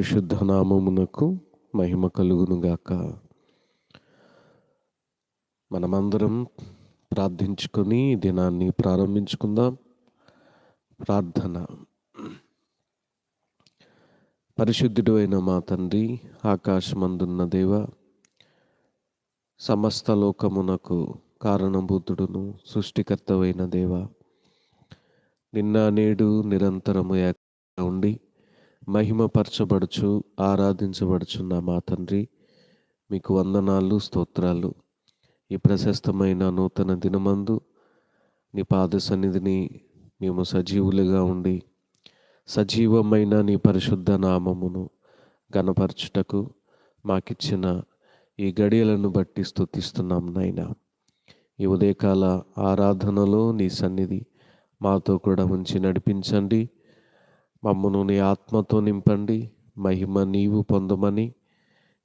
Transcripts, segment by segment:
పరిశుద్ధ నామమునకు మహిమ కలుగునుగాక. మనమందరం ప్రార్థించుకొని దినాన్ని ప్రారంభించుకుందాం. ప్రార్థన. పరిశుద్ధుడు అయిన మా తండ్రి ఆకాశమందున్న దేవ సమస్త లోకమునకు కారణభూతుడును సృష్టికర్తవైన దేవ నిన్న నేడు నిరంతరము ఏకంగా ఉండి మహిమపరచబడుచు ఆరాధించబడుచున్న మా తండ్రి మీకు వందనాలు స్తోత్రాలు. ఈ ప్రశస్తమైన నూతన దినమందు నీ పాద సన్నిధిని మేము సజీవులుగా ఉండి సజీవమైన నీ పరిశుద్ధ నామమును గణపరచుటకు మాకిచ్చిన ఈ గడియలను బట్టి స్తుతిస్తున్నాం నాయన. ఈ ఉదయకాల ఆరాధనలో నీ సన్నిధి మాతో కూడా ఉంచి నడిపించండి. మమ్మను నీ ఆత్మతో నింపండి. మహిమ నీవు పొందమని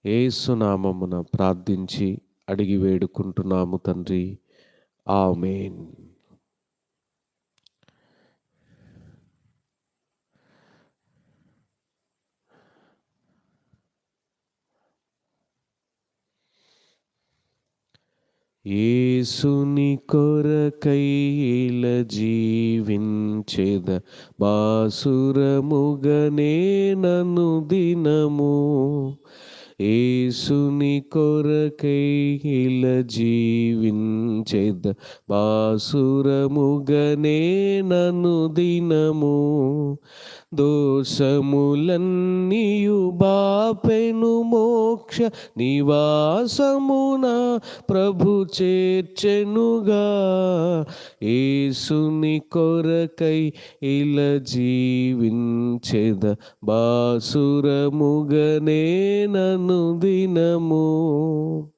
ఏసునామమున ప్రార్థించి అడిగి వేడుకుంటున్నాము తండ్రి. ఆమెన్. ఏసుని కొరకైల జీవించెద బాసురముగనే నను దినము. ఏసుని కొరకైల జీవించెద బాసురముగనే నను దినము. దోషములన్నీయు బాపెను మోక్ష నివాసమున ప్రభు చేర్చెనుగా. ఏసుని కొరకై ఇలా జీవించెద బాసురముగనే నను దినము.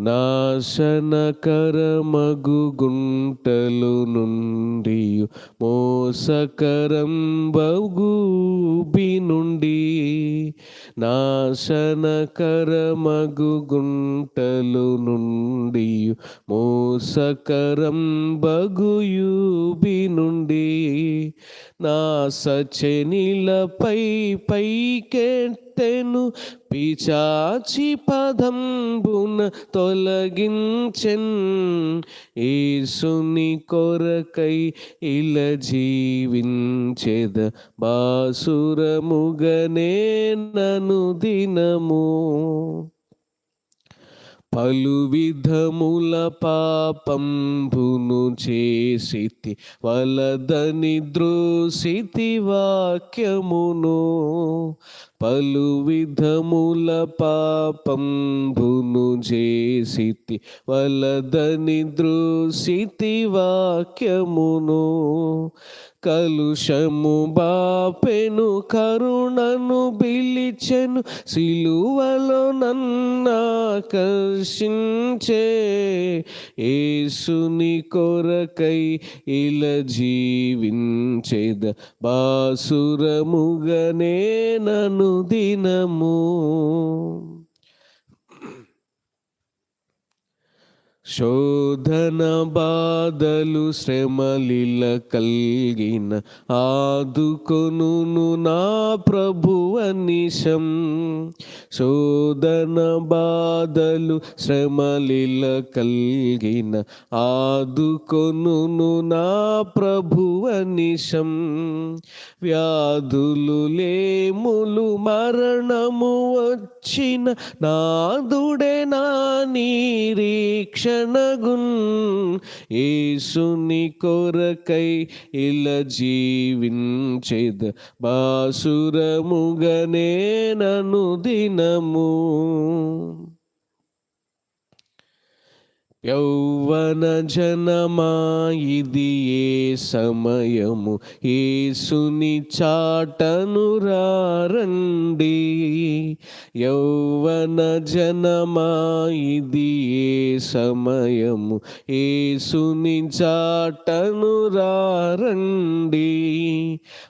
నాశనకరమగు గుంటలు నుండి మోసకరం బగుబి నుండి. నాశనకరమగు గుంటలు నుండి మోసకరం బగుయుబి నుండి. నా సచనిలపై పైకెట్టెను పిచాచి పదంబున తొలగించెన్. ఏసుని కొరకై ఇల జీవించెద బాసురముగనే నను దినము. పలు విధముల పాపంబును చేసితి వలదని దృశితి వాక్యమును. పలు విధముల పాపంబును చేసితి వలదని దృశితి వాక్యమును. కలుషము బాపెను కరుణను బిలిచెను సిలువలో నన్నాకర్షించే ఏసుని కొరకై ఇల జీవించేద. బాసురముగనే నను దినము. శోధన బాధలు శ్రమలిల కల్గిన ఆదుకొను నా ప్రభువ నిశం శోధన బాధలు శ్రమలిల కల్గిన ఆదుకొను నా ప్రభువ నిశం వ్యాధులు లేములు మరణము వచ్చిన నాదుడే నా శరణగున్ ఏసుని కొరకై ఇలా జీవించేద బాసురముగనే నను దినము. యౌవన జనమా ఇది ఏ సమయము? ఏసుని చాటను రండి యౌవన జనమా ఇది ఏ సమయము? ఏసుని చాటను రండి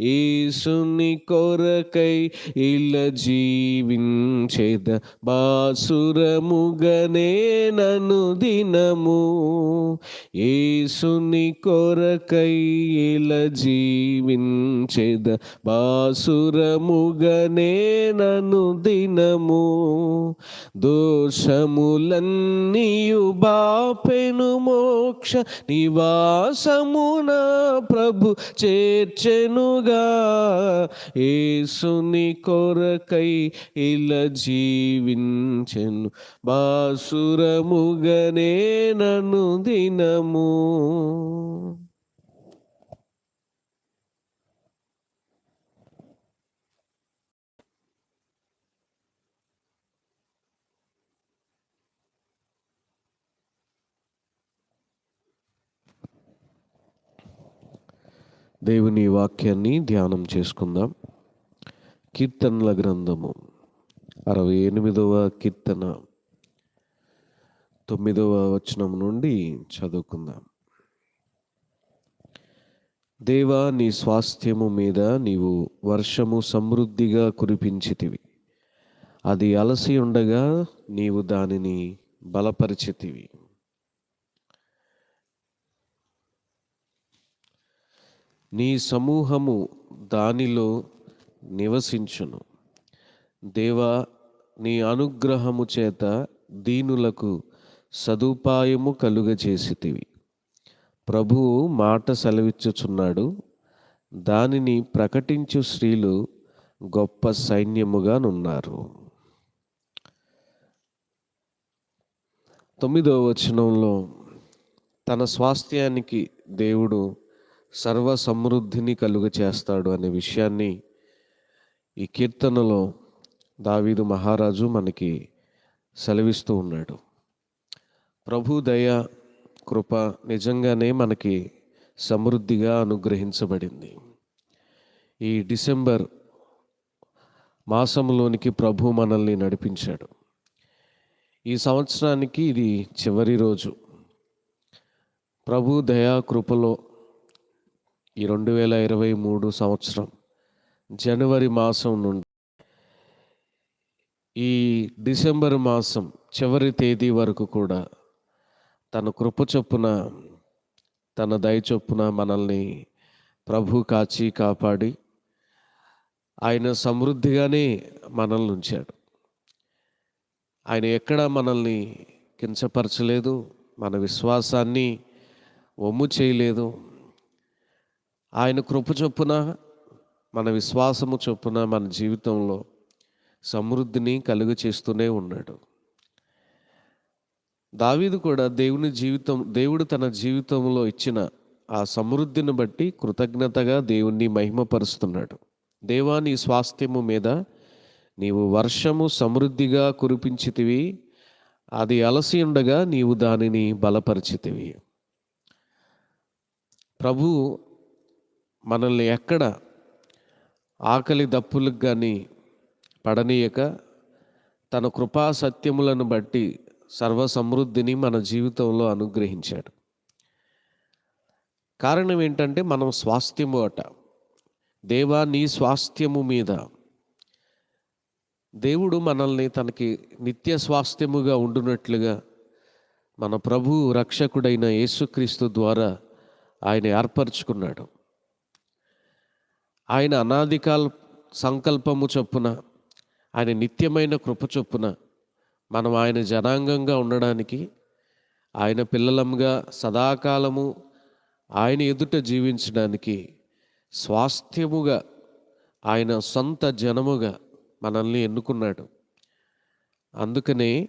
జీవపు కొరకై ఇలా జీవించేద బాసురముగనే నను దినము. యేసుని కొరకై ఇలా జీవించేద బాసురముగనే నను దినము. దోషములన్నీయు బాపెను మోక్ష నివాసమున ప్రభు చేర్చెనుగా ఏసుని కొరకై ఇలా జీవించెను. బాసురముగనే నన్ను దినము. దేవుని వాక్యాన్ని ధ్యానం చేసుకుందాం. కీర్తనల గ్రంథము అరవై ఎనిమిదవ కీర్తన. తొమ్మిదవ వచనం నుండి చదువుకుందాం. దేవా నీ స్వాస్థ్యము మీద నీవు వర్షము సమృద్ధిగా కురిపించితివి. అది అలసి ఉండగా నీవు దానిని బలపరిచితివి. నీ సమూహము దానిలో నివసించును. దేవా నీ అనుగ్రహము చేత దీనులకు సదుపాయము కలుగజేసితివి ప్రభువు మాట సెలవిచ్చుచున్నాడు. దానిని ప్రకటించు స్త్రీలు గొప్ప సైన్యముగా నున్నారు. తొమ్మిదవ వచనంలో తన స్వాస్థ్యానికి దేవుడు సర్వ సమృద్ధిని కలుగ చేస్తాడు అనే విషయాన్ని ఈ కీర్తనలో దావీదు మహారాజు మనకి సెలవిస్తూ ఉన్నాడు. ప్రభు దయ కృప నిజంగానే మనకి సమృద్ధిగా అనుగ్రహించబడింది. ఈ డిసెంబర్ మాసంలోనికి ప్రభు మనల్ని నడిపించాడు. ఈ సంవత్సరానికి ఇది చివరి రోజు. ప్రభు దయా కృపలో ఈ రెండు వేల ఇరవై మూడు సంవత్సరం జనవరి మాసం నుండి ఈ డిసెంబర్ మాసం చివరి తేదీ వరకు కూడా తన కృప చొప్పున తన దయ చొప్పున మనల్ని ప్రభు కాచి కాపాడి ఆయన సమృద్ధిగానే మనల్ని ఉంచాడు. ఆయన ఎక్కడా మనల్ని కించపరచలేదు మన విశ్వాసాన్ని ఒమ్ము చేయలేదు. ఆయన కృప చొప్పున మన విశ్వాసము చొప్పున మన జీవితంలో సమృద్ధిని కలుగ చేస్తూనే ఉన్నాడు. దావీదు కూడా దేవుని జీవితం దేవుడు తన జీవితంలో ఇచ్చిన ఆ సమృద్ధిని బట్టి కృతజ్ఞతగా దేవుణ్ణి మహిమపరుస్తున్నాడు. దేవాని స్వాస్థ్యము మీద నీవు వర్షము సమృద్ధిగా కురిపించితివి అది అలసి ఉండగా నీవు దానిని బలపరిచితివి. ప్రభు మనల్ని ఎక్కడ ఆకలి దప్పులకు కానీ పడనీయక తన కృపా సత్యములను బట్టి సర్వ సమృద్ధిని మన జీవితంలో అనుగ్రహించాడు. కారణం ఏంటంటే మనం స్వాస్థ్యము అట. దేవా నీ స్వాస్థ్యము మీద. దేవుడు మనల్ని తనకి నిత్య స్వాస్థ్యముగా ఉండునట్లుగా మన ప్రభు రక్షకుడైన యేసుక్రీస్తు ద్వారా ఆయన ఏర్పరచుకున్నాడు. ఆయన అనాదికాల సంకల్పము చొప్పున ఆయన నిత్యమైన కృప చొప్పున మనం ఆయన జనాంగంగా ఉండడానికి ఆయన పిల్లలంగా సదాకాలము ఆయన ఎదుట జీవించడానికి స్వాస్థ్యముగా ఆయన సొంత జనముగా మనల్ని ఎన్నుకున్నాడు. అందుకనే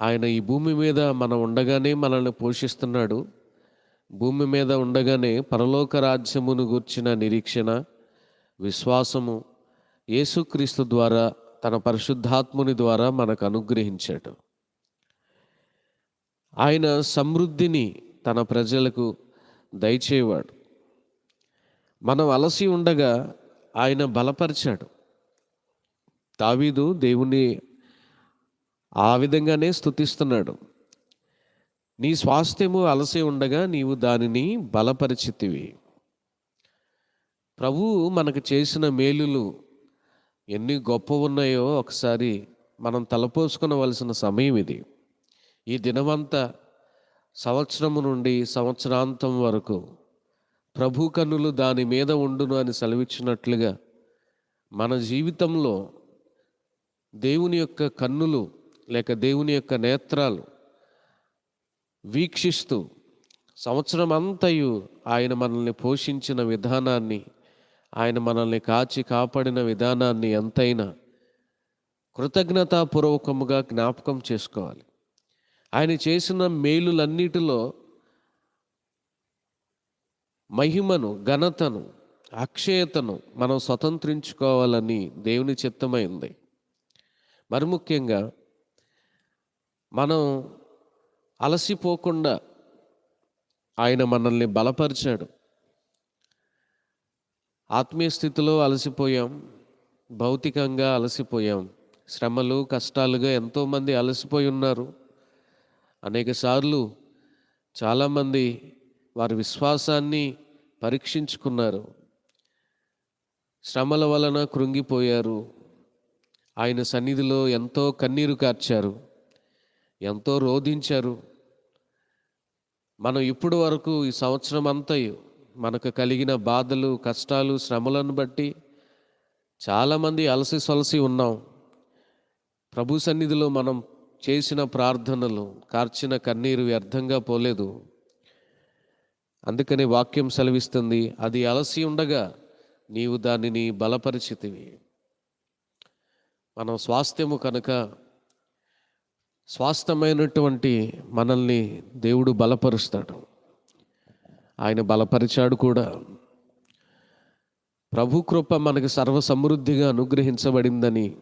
ఆయన ఈ భూమి మీద మనం ఉండగానే మనల్ని పోషిస్తున్నాడు. భూమి మీద ఉండగానే పరలోక రాజ్యమును గూర్చిన నిరీక్షణ విశ్వాసము యేసుక్రీస్తు ద్వారా తన పరిశుద్ధాత్ముని ద్వారా మనకు అనుగ్రహించాడు. ఆయన సమృద్ధిని తన ప్రజలకు దయచేవాడు. మనం అలసి ఉండగా ఆయన బలపరిచాడు. దావీదు దేవుణ్ణి ఆ విధంగానే స్తుతిస్తున్నాడు. నీ స్వాస్థ్యము అలసి ఉండగా నీవు దానిని బలపరిచితివి. ప్రభు మనకు చేసిన మేలులు ఎన్ని గొప్ప ఉన్నాయో ఒకసారి మనం తలపోసుకునవలసిన సమయం ఇది. ఈ దినమంతా సంవత్సరము నుండి సంవత్సరాంతం వరకు ప్రభు కన్నులు దాని మీద ఉండును అని సెలవిచ్చినట్లుగా మన జీవితంలో దేవుని యొక్క కన్నులు లేక దేవుని యొక్క నేత్రాలు వీక్షిస్తూ సంవత్సరం అంతయు ఆయన మనల్ని పోషించిన విధానాన్ని ఆయన మనల్ని కాచి కాపాడిన విధానాన్ని ఎంతైనా కృతజ్ఞతాపూర్వకముగా జ్ఞాపకం చేసుకోవాలి. ఆయన చేసిన మేలులన్నిటిలో మహిమను ఘనతను అక్షయతను మనం స్వతంత్రించుకోవాలని దేవుని చిత్తమైంది. మరి ముఖ్యంగా మనం అలసిపోకుండా ఆయన మనల్ని బలపరిచాడు. ఆత్మీయ స్థితిలో అలసిపోయాం భౌతికంగా అలసిపోయాం. శ్రమలు కష్టాలుగా ఎంతోమంది అలసిపోయి ఉన్నారు. అనేక సార్లు చాలామంది వారి విశ్వాసాన్ని పరీక్షించుకున్నారు. శ్రమల వలన కృంగిపోయారు. ఆయన సన్నిధిలో ఎంతో కన్నీరు కార్చారు. ఎంతో రోధించారు. మనం ఇప్పటి వరకు ఈ సంవత్సరం అంతయు మనకు కలిగిన బాధలు కష్టాలు శ్రమలను బట్టి చాలామంది అలసి సొలసి ఉన్నాం. ప్రభు సన్నిధిలో మనం చేసిన ప్రార్థనలు కార్చిన కన్నీరు వ్యర్థంగా పోలేదు. అందుకని వాక్యం సెలవిస్తుంది అది అలసి ఉండగా నీవు దానిని బలపరిచితివి. మనం స్వాస్థ్యము కనుక స్వాస్థమైనటువంటి మనల్ని దేవుడు బలపరుస్తాడు. ఆయన బలపరిచాడు కూడా. ప్రభు కృప మనకి సర్వ సమృద్ధిగా అనుగ్రహించబడిందని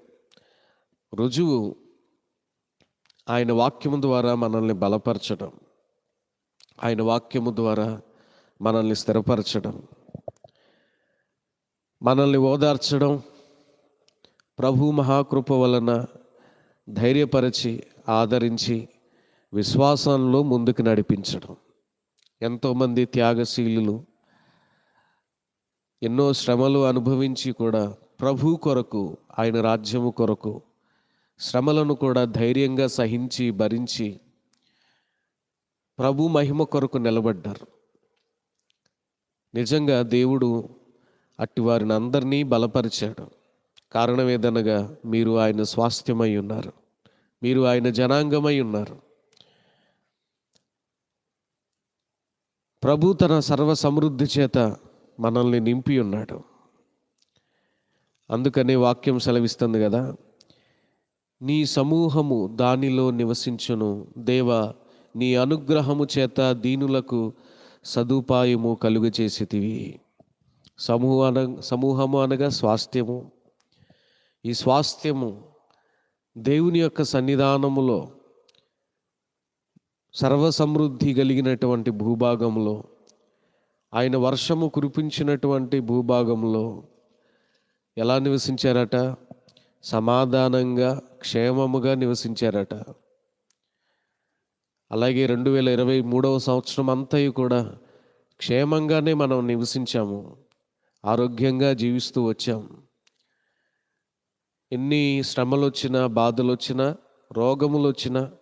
రుజువు ఆయన వాక్యము ద్వారా మనల్ని బలపరచడం ఆయన వాక్యము ద్వారా మనల్ని స్థిరపరచడం మనల్ని ఓదార్చడం ప్రభు మహాకృప వలన ధైర్యపరిచి ఆదరించి విశ్వాసంలో ముందుకు నడిపించడం. ఎంతోమంది త్యాగశీలులు ఎన్నో శ్రమలు అనుభవించి కూడా ప్రభు కొరకు ఆయన రాజ్యము కొరకు శ్రమలను కూడా ధైర్యంగా సహించి భరించి ప్రభు మహిమ కొరకు నిలబడ్డారు. నిజంగా దేవుడు అట్టి వారిని అందరినీ బలపరిచాడు. కారణం ఏదనగా మీరు ఆయన స్వాస్థ్యమై ఉన్నారు. మీరు ఆయన జనాంగమై ఉన్నారు. ప్రభు తన సర్వ సమృద్ధి చేత మనల్ని నింపి ఉన్నాడు. అందుకనే వాక్యం సెలవిస్తుంది కదా నీ సమూహము దానిలో నివసించును. దేవ నీ అనుగ్రహము చేత దీనులకు సదుపాయము కలుగు చేసేటివి. సమూహ సమూహము అనగా స్వాస్థ్యము. ఈ స్వాస్థ్యము దేవుని యొక్క సన్నిధానములో సర్వసమృద్ధి కలిగినటువంటి భూభాగంలో ఆయన వర్షము కురిపించినటువంటి భూభాగంలో ఎలా నివసించారట? సమాధానంగా క్షేమముగా నివసించారట. అలాగే రెండు వేల ఇరవై మూడవ సంవత్సరం అంతా కూడా క్షేమంగానే మనం నివసించాము. ఆరోగ్యంగా జీవిస్తూ వచ్చాం. ఎన్ని శ్రమలు వచ్చినా బాధలు వచ్చినా రోగములు వచ్చినా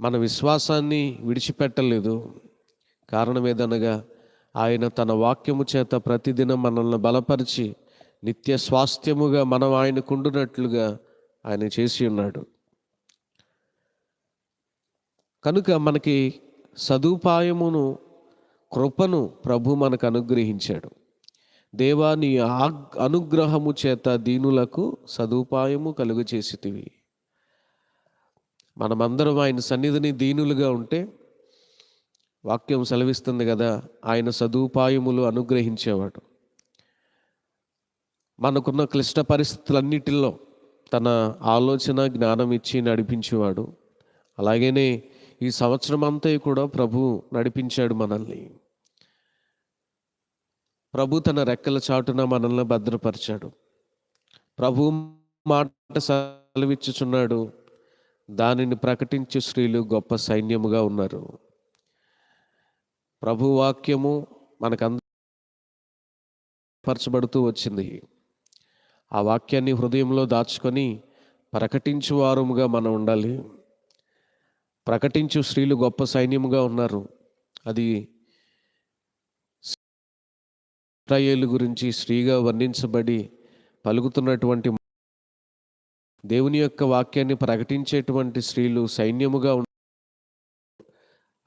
మన విశ్వాసాన్ని విడిచిపెట్టలేదు. కారణం ఏదనగా ఆయన తన వాక్యము చేత ప్రతిదినం మనల్ని బలపరిచి నిత్య స్వాస్థ్యముగా మనం ఆయనకుండునట్లుగా ఆయన చేసి ఉన్నాడు. కనుక మనకి సదుపాయమును కృపను ప్రభు మనకు అనుగ్రహించాడు దేవా నీ ఆగ్- అనుగ్రహము చేత దీనులకు సదుపాయము కలుగు చేసితివి. మనమందరం ఆయన సన్నిధిని దీనులుగా ఉంటే వాక్యం సెలవిస్తుంది కదా ఆయన సదుపాయములు అనుగ్రహించేవాడు. మనకున్న క్లిష్ట పరిస్థితులన్నిటిలో తన ఆలోచన జ్ఞానం ఇచ్చి నడిపించేవాడు. అలాగనే ఈ సంవత్సరం అంతా కూడా ప్రభు నడిపించాడు మనల్ని. ప్రభు తన రెక్కల చాటున మనల్ని భద్రపరిచాడు. ప్రభు మాట సెలవిచ్చుచున్నాడు. దానిని ప్రకటించే స్త్రీలు గొప్ప సైన్యముగా ఉన్నారు. ప్రభు వాక్యము మనకంద పరచబడుతూ వచ్చింది. ఆ వాక్యాన్ని హృదయంలో దాచుకొని ప్రకటించు వారముగా మనం ఉండాలి. ప్రకటించు స్త్రీలు గొప్ప సైన్యముగా ఉన్నారు. అది ఇస్రాయేల్ గురించి స్త్రీగా వర్ణించబడి పలుకుతున్నటువంటి దేవుని యొక్క వాక్యాన్ని ప్రకటించేటువంటి స్త్రీలు సైన్యముగా ఉం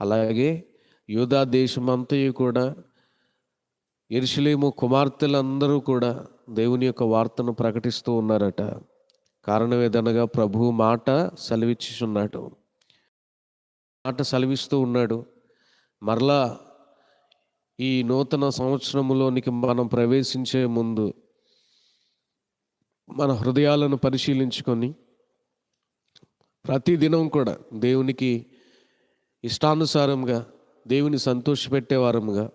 అలాగే యూదా దేశమంతయు కూడా ఎరుషులేము కుమార్తెలందరూ కూడా దేవుని యొక్క వార్తను ప్రకటిస్తూ ఉన్నారట. కారణం ఏదనగా ప్రభు మాట సెలవిచ్చుచున్నాడు. మాట సెలవిస్తూ ఉన్నాడు. మరలా ఈ నూతన సంవత్సరంలోనికి మనం ప్రవేశించే ముందు మన హృదయాలను పరిశీలించుకొని ప్రతిదినం కూడా దేవునికి ఇష్టానుసారంగా దేవుని సంతోషపెట్టేవారముగా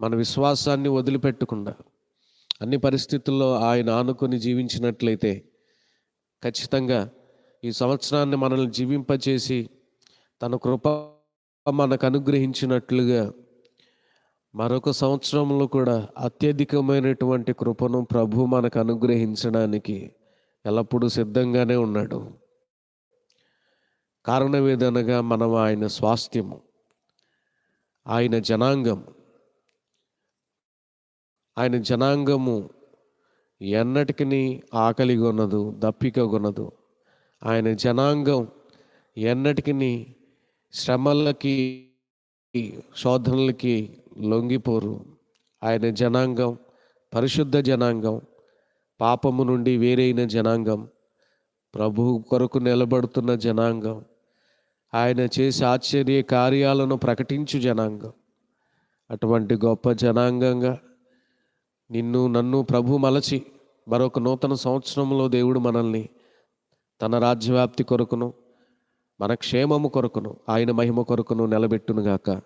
మన విశ్వాసాన్ని వదిలిపెట్టకుండా అన్ని పరిస్థితుల్లో ఆయన ఆనుకొని జీవించినట్లయితే ఖచ్చితంగా ఈ సంవత్సరాన్ని మనల్ని జీవింపచేసి తన కృప మనకు అనుగ్రహించినట్లుగా మరొక సంవత్సరంలో కూడా అత్యధికమైనటువంటి కృపను ప్రభు మనకు అనుగ్రహించడానికి ఎల్లప్పుడూ సిద్ధంగానే ఉన్నాడు. కారణం ఏదనగా మనం ఆయన స్వాస్థ్యము ఆయన జనాంగం ఆయన జనాంగము ఎన్నటికి ఆకలి కొనదు దప్పిక కొనదు. ఆయన జనాంగం ఎన్నటికి శ్రమలకి శోధనలకి లొంగిపోరు. ఆయన జనాంగం పరిశుద్ధ జనాంగం పాపము నుండి వేరైన జనాంగం ప్రభు కొరకు నిలబడుతున్న జనాంగం ఆయన చేసే ఆశ్చర్య కార్యాలను ప్రకటించు జనాంగం. అటువంటి గొప్ప జనాంగంగా నిన్ను నన్ను ప్రభు మలచి మరొక నూతన సంవత్సరంలో దేవుడు మనల్ని తన రాజ్యవ్యాప్తి కొరకును మన క్షేమము కొరకును ఆయన మహిమ కొరకును నిలబెట్టునుగాక.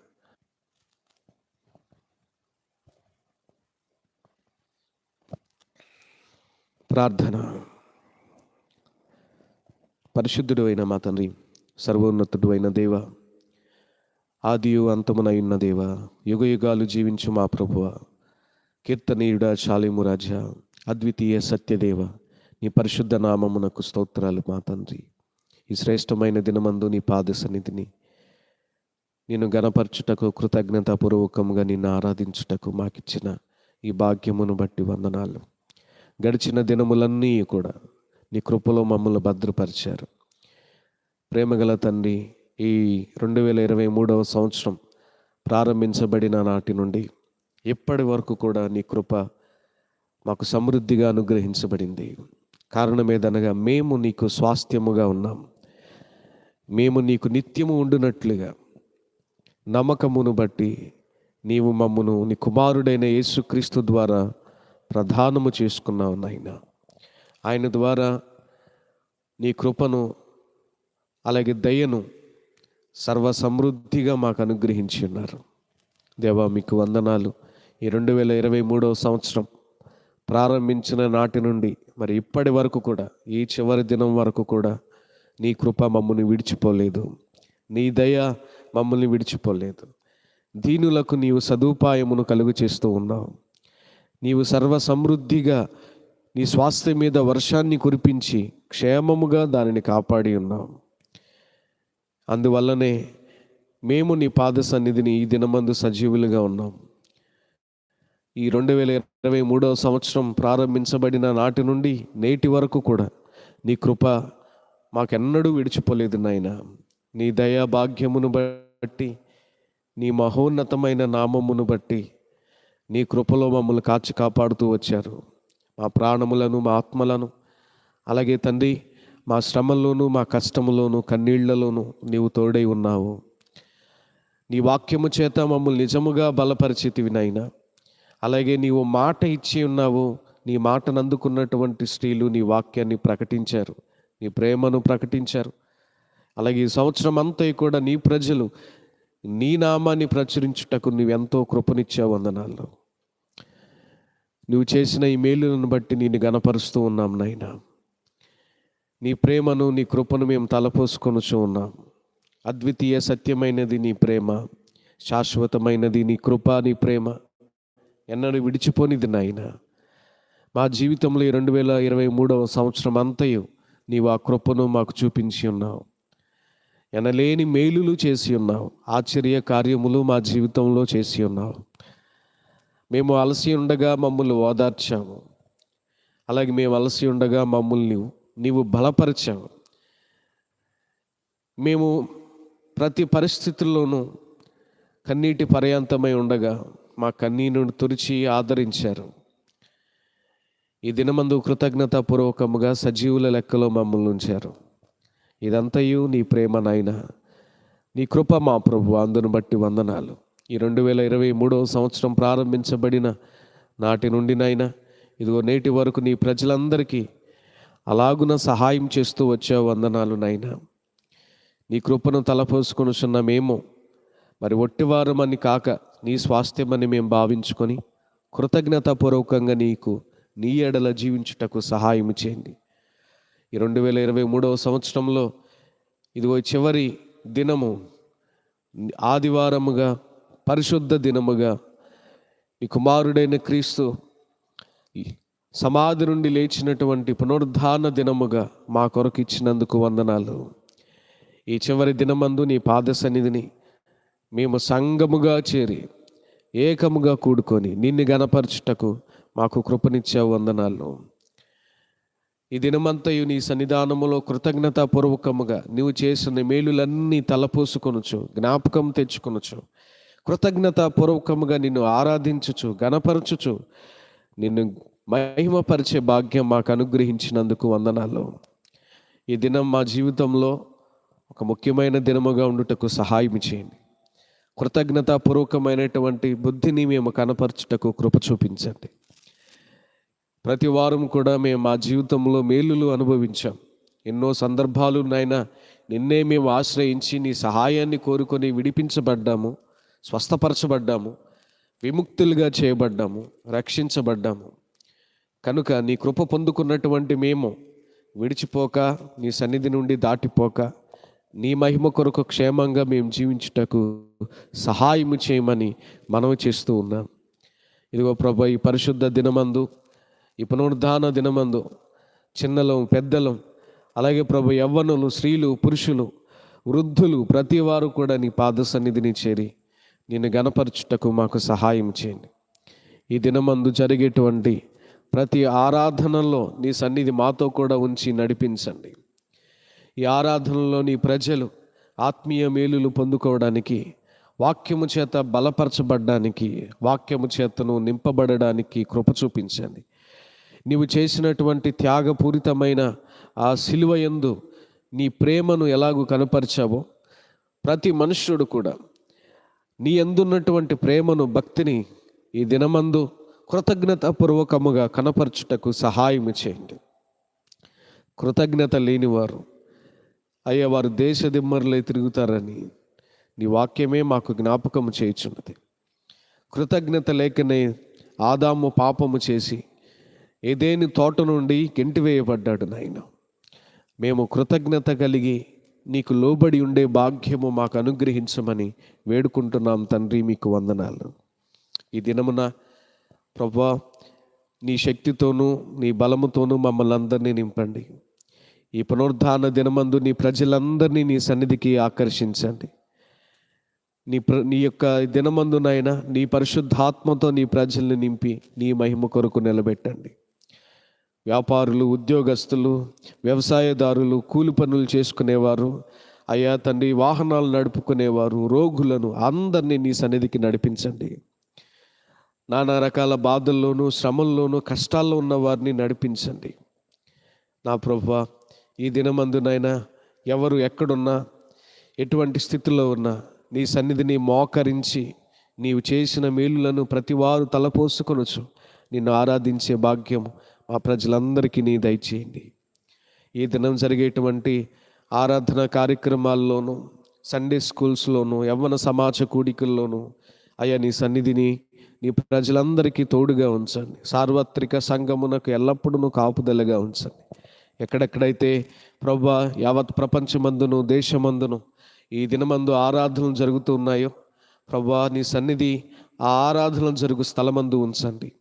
ప్రార్థన. పరిశుద్ధుడు అయిన మా తండ్రి సర్వోన్నతుడు అయిన దేవ ఆదియు అంతమునయున్న దేవ యుగ యుగాలు జీవించు మా ప్రభువ కీర్తనీయుడ చాలిము రాజా అద్వితీయ సత్యదేవ నీ పరిశుద్ధ నామమునకు స్తోత్రాలు మా తండ్రి. ఈ శ్రేష్టమైన దినమందు నీ పాద సన్నిధిని నేను గణపరచుటకు కృతజ్ఞతాపూర్వకంగా నిన్ను ఆరాధించుటకు మాకిచ్చిన ఈ భాగ్యమును బట్టి వందనాలు. గడిచిన దినములన్నీ కూడా నీ కృపలో మమ్మల్ని భద్రపరిచారు. ప్రేమగల తండ్రి ఈ రెండు వేల ఇరవై మూడవ సంవత్సరం ప్రారంభించబడిన నాటి నుండి ఇప్పటి వరకు కూడా నీ కృప మాకు సమృద్ధిగా అనుగ్రహించబడింది. కారణం ఏదనగా మేము నీకు స్వాస్థ్యముగా ఉన్నాం. మేము నీకు నిత్యము ఉండునట్లుగా నమ్మకమును బట్టి నీవు మమ్మను నీ కుమారుడైన యేసుక్రీస్తు ద్వారా ప్రధానము చేసుకున్నావు నాయన. ఆయన ద్వారా నీ కృపను అలాగే దయను సర్వ సమృద్ధిగా మాకు అనుగ్రహించి ఉన్నారు. దేవా మీకు వందనాలు. ఈ రెండు వేల ఇరవై మూడవ సంవత్సరం ప్రారంభించిన నాటి నుండి మరి ఇప్పటి వరకు కూడా ఈ చివరి దినం వరకు కూడా నీ కృప మమ్మల్ని విడిచిపోలేదు. నీ దయ మమ్మల్ని విడిచిపోలేదు. దీనులకు నీవు సదుపాయమును కలుగు చేస్తూ ఉన్నావు. నీవు సర్వ సమృద్ధిగా నీ స్వాస్థ్యం మీద వర్షాన్ని కురిపించి క్షేమముగా దానిని కాపాడి ఉన్నావు. అందువల్లనే మేము నీ పాద సన్నిధిని ఈ దినమందు సజీవులుగా ఉన్నాం. ఈ రెండు వేల ఇరవై మూడవ సంవత్సరం ప్రారంభించబడిన నాటి నుండి నేటి వరకు కూడా నీ కృప మాకెన్నడూ విడిచిపోలేదు నాయన. నీ దయా భాగ్యమును బట్టి నీ మహోన్నతమైన నామమును బట్టి నీ కృపలో మమ్మల్ని కాచి కాపాడుతూ వచ్చారు. మా ప్రాణములను మా ఆత్మలను అలాగే తండ్రి మా శ్రమల్లోనూ మా కష్టములోనూ కన్నీళ్ళలోనూ నీవు తోడై ఉన్నావు. నీ వాక్యము చేత మమ్మల్ని నిజముగా బలపరిచితివి నాయనా. అలాగే నీవు మాట ఇచ్చి ఉన్నావు. నీ మాటను అందుకున్నటువంటి స్త్రీలు నీ వాక్యాన్ని ప్రకటించారు. నీ ప్రేమను ప్రకటించారు. అలాగే ఈ సంవత్సరం అంతా కూడా నీ ప్రజలు నీ నామాన్ని ప్రచురించుటకు నువ్వెంతో కృపనిచ్చావు వందనాలు నువ్వు చేసిన ఈ మేలులను బట్టి నేను గనపరుస్తూ ఉన్నాం నాయనా. నీ ప్రేమను నీ కృపను మేము తలపోసుకొనుచు ఉన్నాం. అద్వితీయ సత్యమైనది నీ ప్రేమ శాశ్వతమైనది నీ కృప నీ ప్రేమ ఎన్నడూ విడిచిపోనిది నాయన. మా జీవితంలో ఈ రెండు వేల ఇరవై మూడవ సంవత్సరం అంతయు నీవు ఆ కృపను మాకు చూపించి ఉన్నావు. ఎనలేని మేలులు చేసి ఉన్నావు. ఆశ్చర్య కార్యములు మా జీవితంలో చేసి ఉన్నావు. మేము అలసి ఉండగా మమ్మల్ని ఓదార్చాము. అలాగే మేము అలసి ఉండగా మమ్మల్ని నీవు బలపరిచావు. మేము ప్రతి పరిస్థితుల్లోనూ కన్నీటి పర్యాంతమై ఉండగా మా కన్నీను తురిచి ఆదరించారు. ఈ దినమందు కృతజ్ఞతాపూర్వకముగా సజీవుల లెక్కలో మమ్మల్ని ఉంచారు. ఇదంతయు నీ ప్రేమ నాయన. నీ కృప మా ప్రభు అందును బట్టి వందనాలు. ఈ రెండు వేల ఇరవై మూడవ సంవత్సరం ప్రారంభించబడిన నాటి నుండి నైనా ఇదిగో నేటి వరకు నీ ప్రజలందరికీ అలాగున సహాయం చేస్తూ వచ్చే వందనాలు నాయన. నీ కృపను తలపోసుకొనుచున్న మేము మరి ఒట్టివారమని కాక నీ స్వాస్థ్యమని మేము భావించుకొని కృతజ్ఞతాపూర్వకంగా నీకు నీ ఎడల జీవించుటకు సహాయం చేయండి. ఈ రెండు వేల ఇరవై మూడవ సంవత్సరంలో ఇదిగో చివరి దినము ఆదివారముగా పరిశుద్ధ దినముగా నీ కుమారుడైన క్రీస్తు సమాధి నుండి లేచినటువంటి పునరుద్ధాన దినముగా మా కొరకు ఇచ్చినందుకు వందనాలు. ఈ చివరి దినమందు నీ పాద సన్నిధిని మేము సంగముగా చేరి ఏకముగా కూడుకొని నిన్ను గనపరచుటకు మాకు కృపనిచ్చావు వందనాలు. ఈ దినమంతయు నీ సన్నిధానములో కృతజ్ఞతాపూర్వకముగా నీవు చేసిన మేలులన్నీ తలపోసుకొనుచు జ్ఞాపకం తెచ్చుకొనుచు కృతజ్ఞతాపూర్వకముగా నిన్ను ఆరాధించుచు గణపరచుచు నిన్ను మహిమపరిచే భాగ్యం మాకు అనుగ్రహించినందుకు వందనాలు. ఈ దినం మా జీవితంలో ఒక ముఖ్యమైన దినముగా ఉండుటకు సహాయం చేయండి. కృతజ్ఞతాపూర్వకమైనటువంటి బుద్ధిని మేము కనపరచుటకు కృప చూపించండి. ప్రతి వారం కూడా మేము మా జీవితంలో మేలులు అనుభవించాం. ఎన్నో సందర్భాలు నాయన నిన్నే మేము ఆశ్రయించి నీ సహాయాన్ని కోరుకొని విడిపించబడ్డాము స్వస్థపరచబడ్డాము విముక్తులుగా చేయబడ్డాము రక్షించబడ్డాము. కనుక నీ కృప పొందుకున్నటువంటి మేము విడిచిపోక నీ సన్నిధి నుండి దాటిపోక నీ మహిమ కొరకు క్షేమంగా మేము జీవించుటకు సహాయము చేయమని మనవి చేస్తూ ఉన్నాం. ఇదిగో ప్రభు ఈ పరిశుద్ధ దినమందు ఈ పునరుద్ధాన దినమందు చిన్నలం పెద్దలం అలాగే ప్రభు యవ్వనులు స్త్రీలు పురుషులు వృద్ధులు ప్రతి వారు కూడా నీ పాద సన్నిధిని చేరి నిన్ను గనపరచుటకు మాకు సహాయం చేయండి. ఈ దినమందు జరిగేటువంటి ప్రతి ఆరాధనలో నీ సన్నిధి మాతో కూడా ఉంచి నడిపించండి. ఈ ఆరాధనలో నీ ప్రజలు ఆత్మీయ మేలులు పొందుకోవడానికి వాక్యము చేత బలపరచబడ్డానికి వాక్యము చేతను నింపబడడానికి కృప చూపించండి. నీవు చేసినటువంటి త్యాగపూరితమైన ఆ సిలువ యందు నీ ప్రేమను ఎలాగూ కనపరిచావో ప్రతి మనుష్యుడు కూడా నీ ఎందున్నటువంటి ప్రేమను భక్తిని ఈ దినమందు కృతజ్ఞతాపూర్వకముగా కనపరచుటకు సహాయం చేయండి. కృతజ్ఞత లేనివారు అయ్యా వారు దేశ దిమ్మరులై తిరుగుతారని నీ వాక్యమే మాకు జ్ఞాపకం చేయుచున్నది. కృతజ్ఞత లేకనే ఆదాము పాపము చేసి ఏదేని తోట నుండి గెంటివేయబడ్డాడు నాయన. మేము కృతజ్ఞత కలిగి నీకు లోబడి ఉండే భాగ్యము మాకు అనుగ్రహించమని వేడుకుంటున్నాం తండ్రి మీకు వందనాలు. ఈ దినమున ప్రభా నీ శక్తితోనూ నీ బలముతోనూ మమ్మల్ని అందరినీ నింపండి. ఈ పునరుద్ధాన దినమందు నీ ప్రజలందరినీ నీ సన్నిధికి ఆకర్షించండి. నీ ప్ర నీ యొక్క దినమందునైనా నీ పరిశుద్ధాత్మతో నీ ప్రజల్ని నింపి నీ మహిమ కొరకు నిలబెట్టండి. వ్యాపారులు ఉద్యోగస్తులు వ్యవసాయదారులు కూలి పనులు చేసుకునేవారు. అయ్యా తండ్రి వాహనాలు నడుపుకునేవారు రోగులను అందరినీ నీ సన్నిధికి నడిపించండి. నానా రకాల బాధల్లోనూ శ్రమల్లోనూ కష్టాల్లో ఉన్న వారిని నడిపించండి. నా ప్రభు ఈ దినమందునైనా ఎవరు ఎక్కడున్నా ఎటువంటి స్థితిలో ఉన్నా నీ సన్నిధిని మోకరించి నీవు చేసిన మేలులను ప్రతివారు తలపోసుకొనొచ్చు. నిన్ను ఆరాధించే భాగ్యం మా ప్రజలందరికీ నీ దయచేయండి ఈ దినం జరిగేటువంటి ఆరాధన కార్యక్రమాల్లోనూ సండే స్కూల్స్లోనూ యవ్వన సమాజ కూడికల్లోనూ అయ్యా నీ సన్నిధిని నీ ప్రజలందరికీ తోడుగా ఉంచండి. సార్వత్రిక సంఘమునకు ఎల్లప్పుడూ కాపుదలగా ఉంచండి. ఎక్కడెక్కడైతే ప్రభా యావత్ ప్రపంచమందును దేశమందును ఈ దినమందు ఆరాధనలు జరుగుతూ ఉన్నాయో ప్రభా నీ సన్నిధి ఆ ఆరాధనలు జరుగు స్థలమందు ఉంచండి.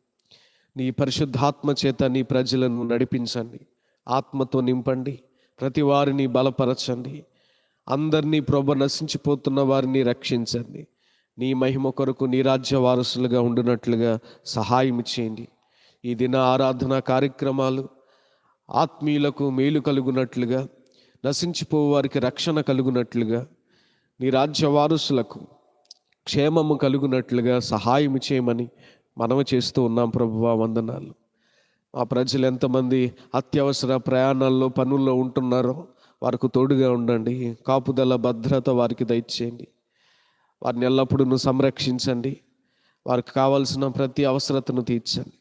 నీ పరిశుద్ధాత్మ చేత నీ ప్రజలను నడిపించండి. ఆత్మతో నింపండి. ప్రతి వారిని బలపరచండి. అందరినీ ప్రభ నశించిపోతున్న వారిని రక్షించండి. నీ మహిమ కొరకు నీ రాజ్య వారసులుగా ఉండునట్లుగా సహాయం చేయండి. ఈ దిన ఆరాధన కార్యక్రమాలు ఆత్మీయులకు మేలు కలుగునట్లుగా నశించిపో వారికి రక్షణ కలుగునట్లుగా నీ రాజ్య వారసులకు క్షేమము కలుగునట్లుగా సహాయం చేయమని మనము చేస్తూ ఉన్నాం ప్రభువా వందనాలు. మా ప్రజలు ఎంతమంది అత్యవసర ప్రయాణాల్లో పనుల్లో ఉంటున్నారో వారికి తోడుగా ఉండండి. కాపుదల భద్రత వారికి దయచేయండి. వారిని ఎల్లప్పుడూ సంరక్షించండి. వారికి కావాల్సిన ప్రతి అవసరతను తీర్చండి.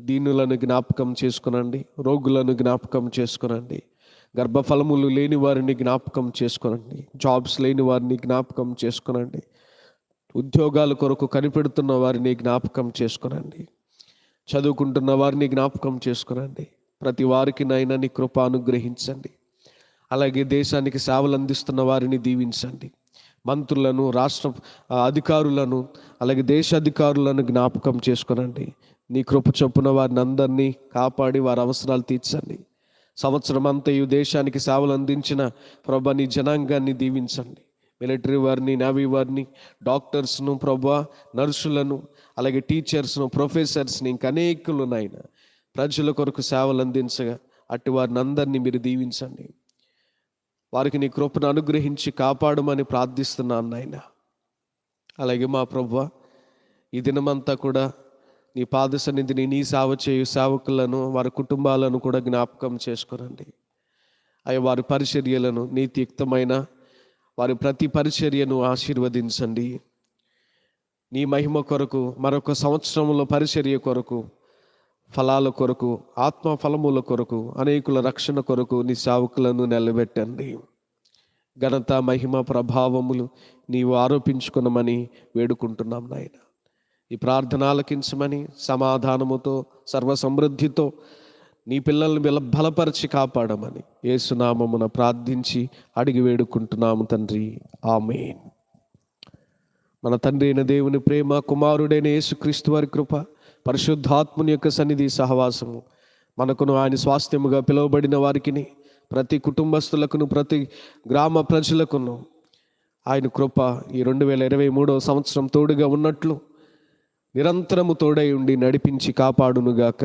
దీనులను జ్ఞాపకం చేసుకునండి. రోగులను జ్ఞాపకం చేసుకునండి. గర్భఫలములు లేని వారిని జ్ఞాపకం చేసుకునండి. జాబ్స్ లేని వారిని జ్ఞాపకం చేసుకునండి. ఉద్యోగాల కొరకు కనిపెడుతున్న వారిని జ్ఞాపకం చేసుకునండి. చదువుకుంటున్న వారిని జ్ఞాపకం చేసుకునండి. ప్రతి వారికి నైనా నీ కృప అనుగ్రహించండి. అలాగే దేశానికి సేవలు అందిస్తున్న వారిని దీవించండి. మంత్రులను రాష్ట్ర అధికారులను అలాగే దేశ అధికారులను జ్ఞాపకం చేసుకునండి. నీ కృప చొప్పున వారిని అందరినీ కాపాడి వారి అవసరాలు తీర్చండి. సంవత్సరం అంతయు దేశానికి సేవలు అందించిన ప్రభా నీ జనాంగాన్ని దీవించండి. మిలిటరీ వారిని నావీ వారిని డాక్టర్స్ను ప్రభా నర్సులను అలాగే టీచర్స్ను ప్రొఫెసర్స్ని ఇంకా అనేకులు నాయన ప్రజల కొరకు సేవలు అందించగా అట్టి వారిని అందరినీ మీరు దీవించండి. వారికి నీ కృపను అనుగ్రహించి కాపాడమని ప్రార్థిస్తున్నాను నాయన. అలాగే మా ప్రభు ఈ దినమంతా కూడా నీ పాద సన్నిధిని నీ సేవ చేయు సేవకులను వారి కుటుంబాలను కూడా జ్ఞాపకం చేసుకునండి. అవి వారి పరిచర్యలను నీతియుక్తమైన వారి ప్రతి పరిచర్యను ఆశీర్వదించండి. నీ మహిమ కొరకు మరొక సంవత్సరంలో పరిచర్య కొరకు ఫలాల కొరకు ఆత్మ ఫలముల కొరకు అనేకుల రక్షణ కొరకు నీ సేవకులను నిలబెట్టండి. ఘనత మహిమ ప్రభావములు నీవు ఆరోపించుకున్నామని వేడుకుంటున్నాం నాయన. ఈ ప్రార్థన ఆలకించమని సమాధానముతో సర్వసమృద్ధితో నీ పిల్లల్ని బల బలపరిచి కాపాడమని ఏసునామమున ప్రార్థించి అడిగి వేడుకుంటున్నాము తండ్రి. ఆమెన్. మన తండ్రి అయిన దేవుని ప్రేమ కుమారుడైన యేసుక్రీస్తు వారి కృప పరిశుద్ధాత్ముని యొక్క సన్నిధి సహవాసము మనకును ఆయన స్వాస్థ్యముగా పిలువబడిన వారికిని ప్రతి కుటుంబస్తులకును ప్రతి గ్రామ ప్రజలకును ఆయన కృప ఈ రెండు వేల ఇరవై మూడవ సంవత్సరం తోడుగా ఉన్నట్లు నిరంతరము తోడై ఉండి నడిపించి కాపాడునుగాక.